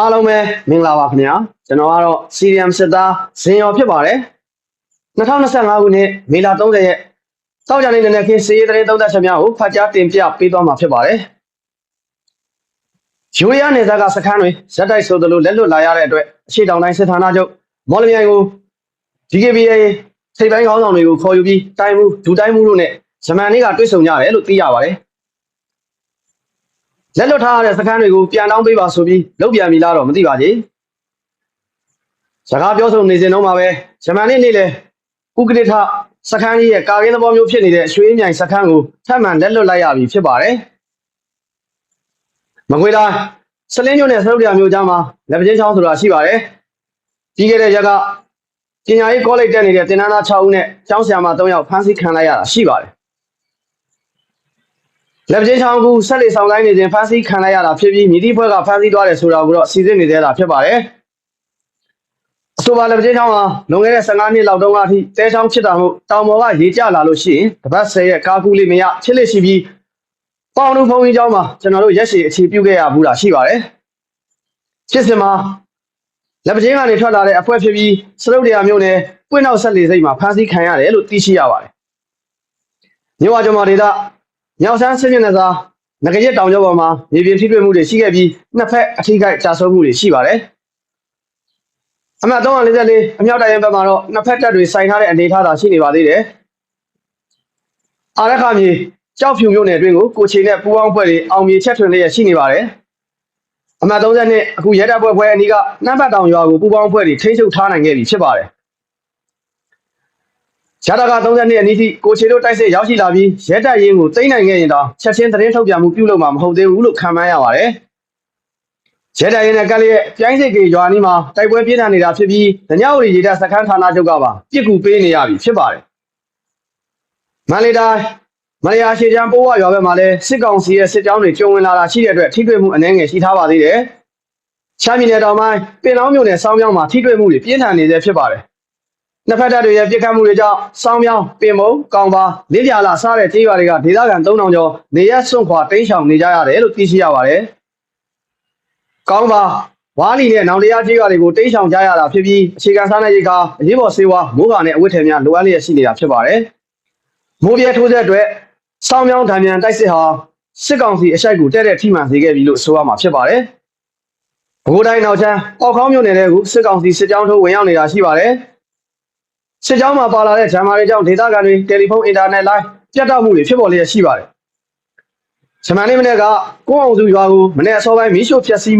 အားလုံးပဲမင်္ဂလာပါခင်ဗျာကျွန်တော်ကတော့ CRM စစ်သားဇင်ရော်ဖြစ်ပါတယ်2025ခုနှစ်မေလ30ရက်တောက်ကြနေနေတဲ့ခေတ်စီးရေးသတင်းသုံးသပ်ချက်များကိုဖတ်ကြားတင်ပြပေးသွားမှာဖြစ်ပါတယ်ယူရီးယားနယ်စပ်ကစခန်းတွေဇက်တိုက်ဆိုသလိုလက်လွတ်လာရတဲ့အတွက်အရှိတောင်တိုင်းစစ်ဌာနချုပ်မော်လမြိုင်ကို DKBA စိတ်ပိုင်းခေါင်းဆောင်တွေကိုခေါ်ယူပြီးတိုင်းမှုဒူတိုင်းမှုတို့နဲ့ဂျမန်တွေကတွေ့ဆုံကြတယ်လို့သိရပါတယ် လက်လွတ်ထားရတဲ့စခန်းတွေကိုပြန်တောင်းပေးပါဆိုပြီးလုပ်ပြန်ပြီလားတော့မသိပါသေးစကားပြောဆိုနေစဉ်တော့မှာပဲဂျမန်နေ့နေ့လေဥက္ကဋ္ဌစခန်းကြီးရဲ့ကာကင်းသဘောမျိုးဖြစ်နေတဲ့ရွှေမြိုင်စခန်းကိုထပ်မံလက်လွတ်လိုက်ရပြီဖြစ်ပါတယ်မကွေးတိုင်းစလင်းညိုနဲ့ဆရုပ်ရမျိုးကြားမှာလက်ပချင်းချောင်းဆိုတာရှိပါတယ်ပြီးခဲ့တဲ့ရက်ကပညာရေးကောလိပ်တက်နေတဲ့တင်နန်းသား6ဦးနဲ့ကျောင်းဆရာမ3ယောက်ဖမ်းဆီးခံလိုက်ရတာရှိပါတယ် လက်ပချင်းချောင်းကူဆက်လက်ဆောင်တိုင်းနေစဉ်ဖမ်းဆီးခံလိုက်ရတာဖြစ်ပြီးမြည်တိဖွဲ့ကဖမ်းဆီးသွားတယ်ဆိုတာကိုတော့စီစစ်နေသေးတာဖြစ်ပါတယ်။ဆိုပါလက်ပချင်းချောင်းဟာလွန်ခဲ့တဲ့15နှစ်လောက်တုန်းကအထိတဲချောင်းဖြစ်တာမို့တောင်ပေါ်ကရေကျလာလို့ရှိရင်တပတ်10ရက်ကားကူးလေးမရချစ်လက်ရှိပြီးပေါင်တို့ဖုံကြီးချောင်းမှာကျွန်တော်တို့ရက်ရှည်အခြေပြုခဲ့ရဘူးတာရှိပါတယ်။ဖြစ်စဉ်မှာလက်ပချင်းကနေထွက်လာတဲ့အဖွဲဖြစ်ပြီးစရုပ်တရားမျိုးနဲ့ပွင့်နောက်ဆက်လေစိတ်မှာဖမ်းဆီးခံရတယ်လို့သိရှိရပါတယ်။မြို့ဝကျွန်မဒေတာ ညောင်ဆန်းဆင်းရဲနေသာငကရက်တောင်ကျောပေါ်မှာမြေပြင်ထိတွေ့မှုတွေရှိခဲ့ပြီးနှစ်ဖက်အထိကိကြာဆုံးမှုတွေရှိပါတယ်အမှတ်344အမြောက်တိုင်ရင်ဘက်မှာတော့နှစ်ဖက်တပ်တွေစိုင်ထားတဲ့အနေအထားသာရှိနေပါသေးတယ်အာရခမြေကြောက်ဖြူမြို့နယ်အတွင်းကိုကိုချေနဲ့ပူပေါင်းဖွဲ့တွေအောင်မြေချက်ထွင်လျက်ရှိနေပါတယ်အမှတ်30နှစ်အခုရဲတပ်ဖွဲ့ဖွဲ့အနီးကနှမ်းပတ်တောင်ရွာကိုပူပေါင်းဖွဲ့တွေထိန်းချုပ်ထားနိုင်ခဲ့ပြီဖြစ်ပါတယ် ရတာက30နှစ်အနည်းထိကိုချေတို့တိုက်စစ်ရောက်ရှိလာပြီးရဲတပ်ရင်းကိုသိမ်းနိုင်ခဲ့ရင်တော့ချက်ချင်းသတင်းထုတ်ပြန်မှုပြုလုပ်မှာမဟုတ်သေးဘူးလို့ခံမှန်းရပါတယ်ရဲတပ်ရင်းနဲ့ကလည်းပြိုင်းစိတ်ကြီးရွာနီးမှာတိုက်ပွဲပြင်းထန်နေတာဖြစ်ပြီးဒညဝရီရေတပ်စခန်းဌာနချုပ်ကပါပြစ်ကူပေးနေရပြီဖြစ်ပါတယ်မန္တလေးတိုင်းမရယာရှေချမ်းပိုးဝရွာဘက်မှာလည်းစစ်ကောင်စီရဲ့စစ်ကြောင်းတွေကျုံဝင်လာတာရှိတဲ့အတွက်ထိတွေ့မှုအနည်းငယ်ရှိထားပါသေးတယ်။ချမ်းပြည်နယ်တောင်ပိုင်းပင်လောင်းမြို့နယ်စောင်းမြောင်းမှာထိတွေ့မှုတွေပြင်းထန်နေသေးဖြစ်ပါတယ်။ နှစ်ဖက်တပ်တွေရဲ့ပြစ်ခတ်မှုတွေကြောင့်စောင်းမြောင်းပင်မုံကောင်ပါလင်းပြလာစတဲ့ကြေးရွာတွေကဒေသခံ3000ကျော်နေရက်စွန့်ခွာတိမ်းရှောင်နေကြရတယ်လို့သိရှိရပါတယ်။ကောင်းပါဝါလီနဲ့နောင်တရားကြေးရွာတွေကိုတိမ်းရှောင်ကြရတာဖြစ်ပြီးအခြေခံစားနပ်ရိက္ခာအရေးပေါ်ဆေးဝါးမိုးကာနဲ့အဝတ်ထည်များလိုအပ်လျက်ရှိနေတာဖြစ်ပါတယ်။မိုးပြဲထိုးတဲ့အတွက်စောင်းမြောင်းဓာမြန်တိုက်စစ်ဟာစစ်ကောင်စီအရှိုက်ကိုတဲ့တဲ့ထိမှန်စေခဲ့ပြီလို့ဆိုရမှာဖြစ်ပါတယ်။ဘိုးတိုင်းနောက်ချမ်းအောက်ခေါင်းမြို့နယ်ထဲကိုစစ်ကောင်စီစစ်ကြောင်းထိုးဝင်ရောက်နေတာရှိပါတယ်။ စစ်ကြောင်းမှာပါလာတဲ့ဂျမ်မာတွေကြောင့်ဒေသခံတွေတယ်လီဖုန်းအင်တာနက်လိုင်းပြတ်တောက်မှုတွေဖြစ်ပေါ်လျက်ရှိပါတယ်။ဂျမန်နေ့မနေ့ကကိုအောင်စုရွာကိုမနေ့အစောပိုင်းမီးရှို့ဖျက်ဆီးမှု